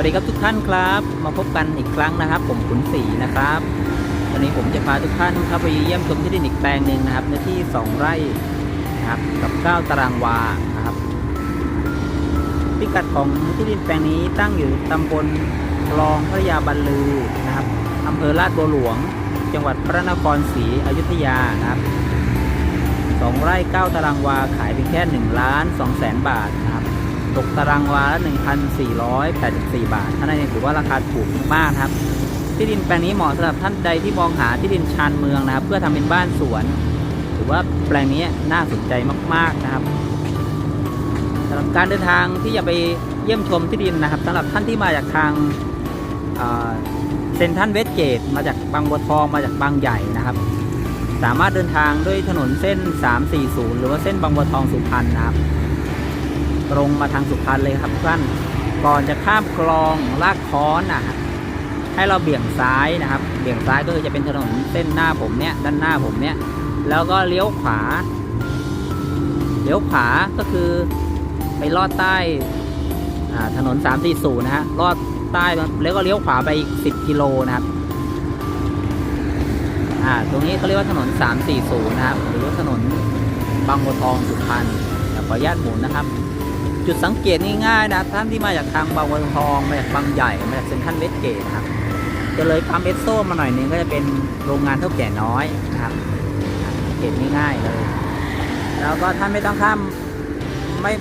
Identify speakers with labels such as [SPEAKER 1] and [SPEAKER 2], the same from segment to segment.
[SPEAKER 1] วัสดีครับทุกท่านครับ มาพบกันอีกครั้งนะครับ ผมขุนศรีนะครับ วันนี้ผมจะพาทุกท่านเข้าไปเยี่ยมชมที่ดินอีกแปลงหนึ่งนะครับเนื้อที่ 2 ไร่นะครับกับ 9 ตารางวานะครับ พิกัดของที่ดินแปลงนี้ตั้งอยู่ตำบลคลองพระยาบรรลือนะครับอำเภอลาดบัวหลวง จังหวัดพระนครศรีอยุธยานะครับสองไร่ 9 ตารางวาขายเพียงแค่1ล้าน2แสนบาทนะครับ ตกตารางวาละ1,484 บาทท่านนี้ถือว่าราคาถูกมากครับ ที่ดินแปลงนี้เหมาะสำหรับท่านใดที่มองหาที่ดินชานเมืองนะครับ เพื่อทำเป็นบ้านสวน ถือว่าแปลงนี้น่าสนใจมาก ๆนะครับสำหรับการเดินทางที่จะไปเยี่ยมชมที่ดินนะครับสำหรับท่านที่มาจากทางเซนทันเวสเกตมาจากบางบัวทองมาจากบางใหญ่นะครับ สามารถเดินทางด้วยถนนเส้น 340 หรือว่าเส้นบางบัวทองสุพรรณนะครับ ตรงมาทางสุพรรณเลยครับทุกท่านก่อนจะข้ามคลองลากค้อนนะฮะให้เราเบี่ยงซ้ายนะครับ เบี่ยงซ้ายก็คือจะเป็นถนนเส้นหน้าผมเนี้ยด้านหน้าผมเนี้ยแล้วก็เลี้ยวขวา เลี้ยวขวาก็คือไปลอดใต้อ่าถนน 340 นะฮะลอดใต้แล้วก็เลี้ยวขวาไปอีก 10 กิโลนะครับอ่าตรงนี้เขาเรียกว่าถนน 340 นะครับ หรือถนนบางบัวทองสุพรรณขออนุญาตหมุนนะครับ จุดสังเกตง่ายๆนะท่านที่มาจากทางบางวันทองมาจากบางใหญ่มาจากเซ็นทรัลเวสเกตนะครับจะเลยปั๊มเอสโซมาหน่อยนึงก็จะเป็นโรงงานเท่าแก่น้อยนะครับสังเกตง่ายๆเลย แล้วก็ท่านไม่ต้องข้ามไม่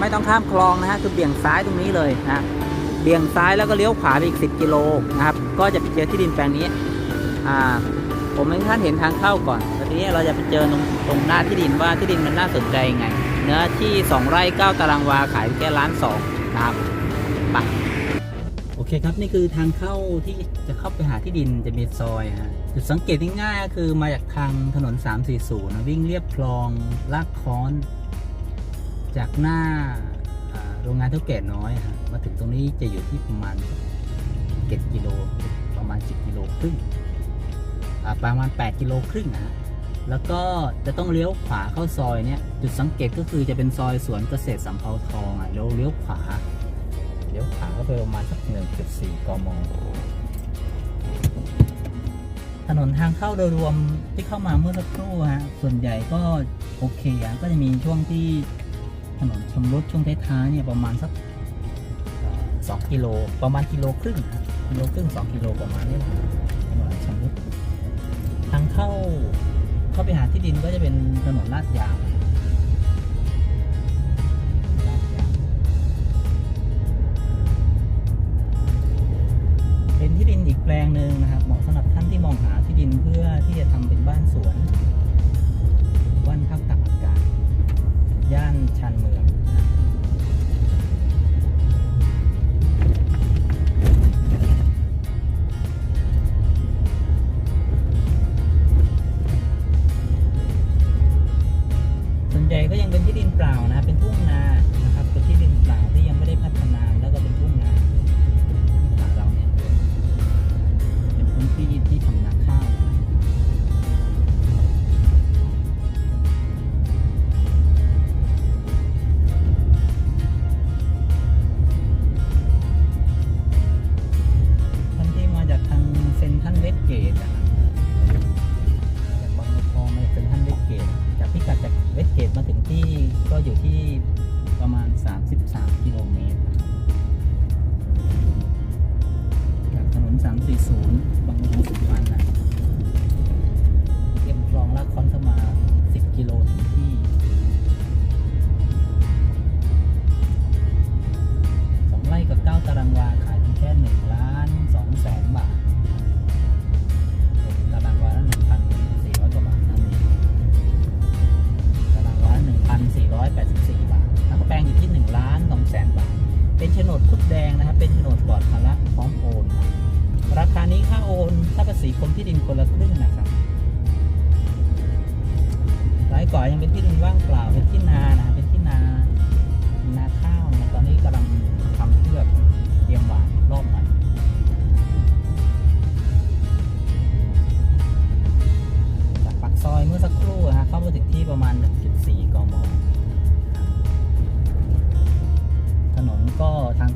[SPEAKER 1] ไม่ต้องข้ามคลองนะฮะคือเบี่ยงซ้ายตรงนี้เลยนะเบี่ยงซ้ายแล้วก็เลี้ยวขวาไปอีก 10 กิโลนะครับ ก็จะไปเจอที่ดินแปลงนี้อ่าผมให้ท่านเห็นทางเข้าก่อน ตอนนี้เราจะไปเจอตรงตรงหน้าที่ดินว่าที่ดินมันน่าสนใจยังไง เนื้อที่ 2 ไร่9ตารางวาขายแค่ล้านสองนะครับไปโอเคครับ นี่คือทางเข้าที่จะเข้าไปหาที่ดินจะมีซอยฮะจุดสังเกตง่ายๆก็คือมาจากทางถนน 340นะวิ่งเรียบคลองลากค้อน จากหน้าโรงงานเท่าแก่น้อยฮะมาถึงตรงนี้จะอยู่ที่ประมาณ7กิโลประมาณ 10กิโลครึ่งประมาณ 8 กิโลครึ่งนะฮะ แล้วก็จะต้องเลี้ยวขวาเข้าซอยเนี่ยจุดสังเกตก็คือจะเป็นซอยสวนเกษตรสำเภาทองอะเลี้ยวเลี้ยวขวาเลี้ยวขวาก็ไปประมาณสักหนึ่งจุดสี่กมถนนทางเข้าโดยรวมที่เข้ามาเมื่อสักครู่ฮะส่วนใหญ่ก็โอเคอะก็จะมีช่วงที่ถนนชำรุดช่วงท้ายๆเนี่ยประมาณสักสองกิโลประมาณกิโลครึ่งกิโลครึ่งสองกิโลประมาณนี้ถนนชำรุดทางเข้า เข้าไปหาที่ดินก็จะเป็นถนนลาดยาวเป็นที่ดินอีกแปลงหนึ่งนะครับ เหมาะสำหรับท่านที่มองหาที่ดินเพื่อที่จะทำเป็นบ้านสวนบ้านพักตากอากาศย่านชานเมือง เป็นที่ดินเปล่านะเป็นทุ่งนา ก็ เป็นโฉนดคุดแดงนะครับ เป็นโฉนดปลอดภาระพร้อมโอนครับราคานี้ค่าโอนค่าภาษีกรมที่ดินคนละครึ่งนะครับรายก่อนยังเป็นที่ดินว่างเปล่าเป็นที่นาน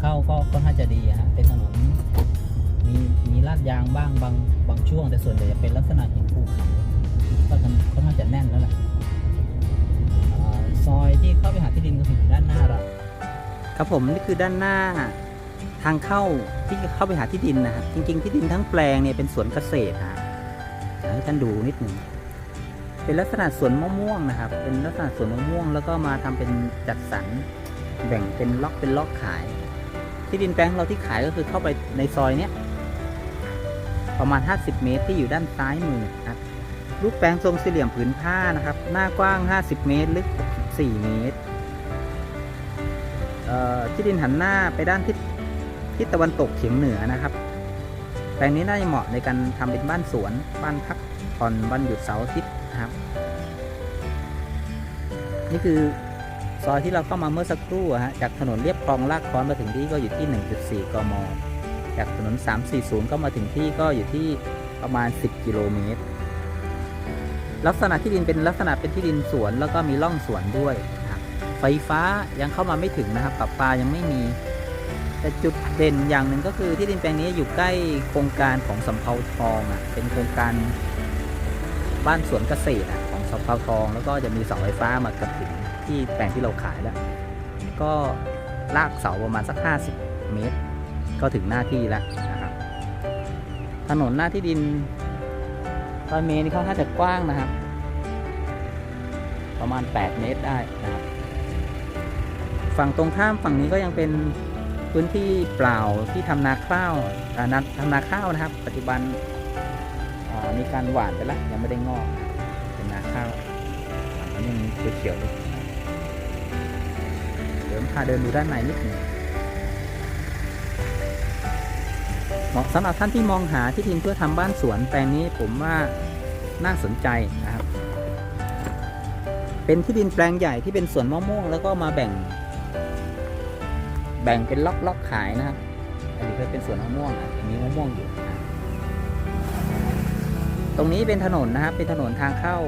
[SPEAKER 1] เข้าก็ค่อนข้างจะดีฮะเป็นถนนมีมีลาดยางบ้างบางบางช่วงแต่ส่วนใหญ่จะเป็นลักษณะหินภูเขาก็ค่อนข้างจะแน่นแล้วแหละซอยที่เข้าไปหาที่ดินก็คือยู่ด้านหน้าเราครับผมนี่คือด้านหน้าทางเข้าที่เข้าไปหาที่ดินนะครับจริง ๆ ที่ดินทั้งแปลงเนี่ยเป็นสวนเกษตรฮะอยากให้ท่านดูนิดหนึ่งเป็นลักษณะสวนมะม่วงนะครับ เป็นลักษณะสวนมะม่วงแล้วก็มาทำเป็นจัดสรรแบ่งเป็นล็อกเป็นล็อกขาย ที่ดินแปลงเราที่ขายก็คือเข้าไปในซอยเนี้ยประมาณ 50 เมตรที่อยู่ด้านซ้ายมือครับรูปแปลงทรงสี่เหลี่ยมผืนผ้านะครับ หน้ากว้าง 50 เมตร ลึก 4 เมตรเอ่อที่ดินหันหน้าไปด้านทิศทิศตะวันตกเฉียงเหนือนะครับ แปลงนี้น่าจะเหมาะในการทำเป็นบ้านสวน บ้านพักผ่อนวันหยุดเสาร์อาทิตย์นะครับ นี่คือ ซอยที่เราเข้ามาเมื่อสักครู่ฮะจากถนนเรียบคลองลากคอนมาถึงที่ก็อยู่ที่ 1.4 กม จากถนน 340 ก็มาถึงที่ก็อยู่ที่ประมาณ 10 กิโลเมตร ลักษณะที่ดินเป็นลักษณะเป็นที่ดินสวนแล้วก็มีร่องสวนด้วย ไฟฟ้ายังเข้ามาไม่ถึงนะครับปรับปลายังไม่มี แต่จุดเด่นอย่างหนึ่งก็คือที่ดินแปลงนี้อยู่ใกล้โครงการของสำเภาทองอะ เป็นโครงการบ้านสวนเกษตรอะของสำเภาทอง แล้วก็จะมีเสาไฟฟ้ามาเกับถึง ที่แปลงที่เราขายแล้ว ก็ลากเสาประมาณสัก 50 เมตร ก็ถึงหน้าที่แล้วนะครับถนนหน้าที่ดินร้อยเมตรนี่เขาน่าจะกว้างนะครับ ประมาณ 8 เมตรได้นะครับฝั่งตรงข้ามฝั่งนี้ก็ยังเป็นพื้นที่เปล่าที่ทำนาข้าวนาทำนาข้าวนะครับ ปัจจุบันมีการหว่านไปแล้วยังไม่ได้งอกเป็นนาข้าวอันนี้ยังเขียวๆอยู่เดี๋ย ผมพาเดินดูด้านในนิดหนึ่งเหมาะสำหรับท่านที่มองหาที่ดินเพื่อทำบ้านสวนแปลงนี้ผมว่าน่าสนใจนะครับ เป็นที่ดินแปลงใหญ่ที่เป็นสวนมะม่วงแล้วก็มาแบ่ง แบ่งเป็นล็อกล็อกขายนะครับอันนี้ก็เป็นสวนมะม่วงอะยังมีมะม่วงอยู่ตรงนี้เป็นถนนนะครับ เป็นถนนทางเข้า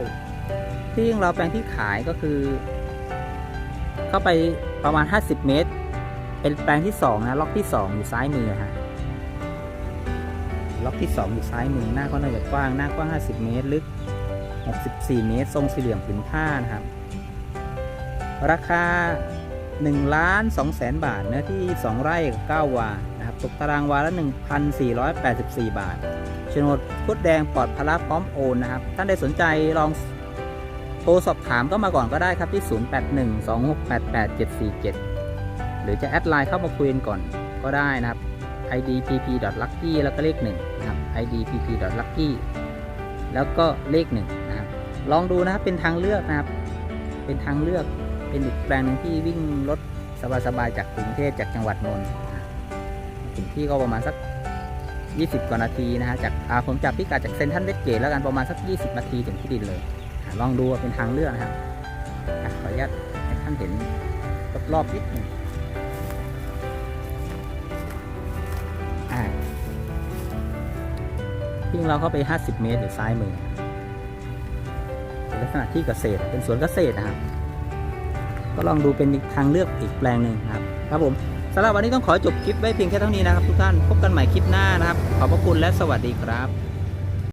[SPEAKER 1] ที่เราแปลงที่ขายก็คือ เข้าไปประมาณ 50 เมตร เป็นแปลงที่2นะล็อกที่ 2 อยู่ซ้ายมือฮะล็อกที่ 2 อยู่ซ้ายมือหน้าก็น่าจะกว้างหน้ากว้าง 50 เมตร ลึก 64 เมตร ทรงสี่เหลี่ยมผืนผ้านะครับ ราคา1ล้าน2แสนบาท เนื้อที่ 2 ไร่กับ9วา นะครับ ตกตารางวาละ 1,484 บาทโฉนดพุดแดงปลอดภาระพร้อมโอนนะครับ ท่านใดสนใจลอง โทรสอบถามก็มาก่อนก็ได้ครับที่ 0812688747 หรือจะแอดไลน์เข้ามาคุยกันก่อนก็ได้นะครับ id pp lucky แล้วก็เลข1นะครับ id pp lucky แล้วก็เลข1นะครับ ลองดูนะครับเป็นทางเลือกนะครับ เป็นทางเลือกเป็นอีกแปลงหนึ่งที่วิ่งรถสบายๆจากกรุงเทพจากจังหวัดนนท์ถึงที่ก็ประมาณสัก 20 กว่านาทีนะฮะจากอาผมจับพิกัดจากเซนทรัลเวสเกตแล้วกันประมาณสัก 20 นาทีถึงที่ดินเลย ลองดูว่าเป็นทางเลือกนะครับขออนุญาตให้ท่านเห็นรอบๆนิดหนึงอ่าทิ้งเราเข้าไป 50 เมตรอยู่ซ้ายมือเป็นลักษณะที่เกษตรเป็นสวนเกษตรนะครับ ก็ลองดูเป็นทางเลือกอีกแปลงหนึ่งครับ ครับผมสำหรับวันนี้ต้องขอจบคลิปไว้เพียงแค่เท่านี้นะครับทุกท่าน พบกันใหม่คลิปหน้านะครับ ขอบพระคุณและสวัสดีครับ